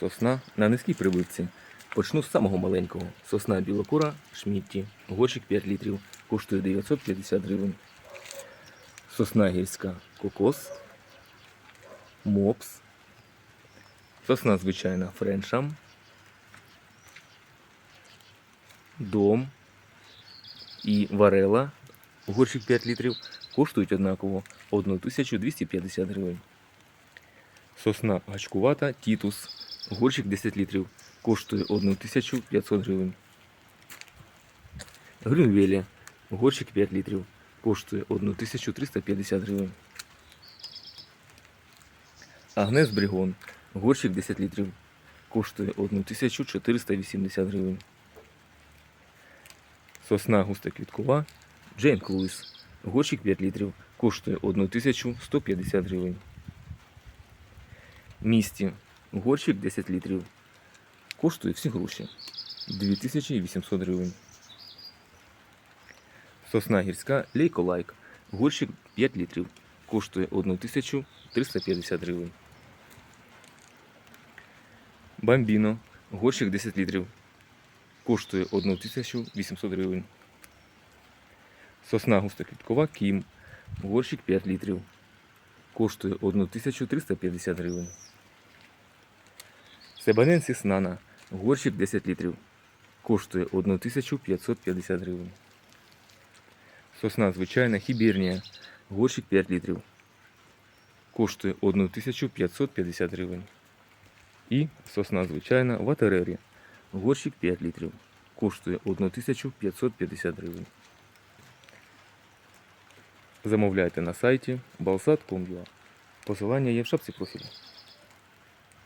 Сосна на низькій прибивці. Почну з самого маленького. Сосна білокура Шмітті. Горщик 5 літрів. Коштує 950 гривень. Сосна гірська кокос. Мопс. Сосна звичайна френшам. Дом і варела. Горщик 5 літрів. Коштують однаково 1250 гривень. Сосна гачкувата Тітус. Горщик 10 літрів. Коштує 1500 гривень. Грюнвелі. Горщик 5 літрів. Коштує 1350 гривень. Агнес Брігон. Горщик 10 літрів. Коштує 1480 гривень. Сосна густоквіткова. Джейн Луїс. Горщик 5 літрів. Коштує 1150 гривень. Місті. Горщик 10 літрів. Коштує всі гроші. 2800 гривень. Сосна гірська Лейколайк. Горщик 5 літрів. Коштує 1350 гривень. Бамбіно. Горщик 10 літрів. Коштує 1800 гривень. Сосна густоквіткова Кім. Горщик 5 літрів. Коштує 1350 гривень. Себаненсіс Нана. Горщик 10 літрів. Коштує 1550 гривень. Сосна звичайна Хібірнія. Горщик 5 літрів. Коштує 1550 гривень. І сосна звичайна Ватерері. Горщик 5 літрів. Коштує 1550 гривень. Замовляйте на сайті balsat.com.ua. Посилання є в шапці профілю.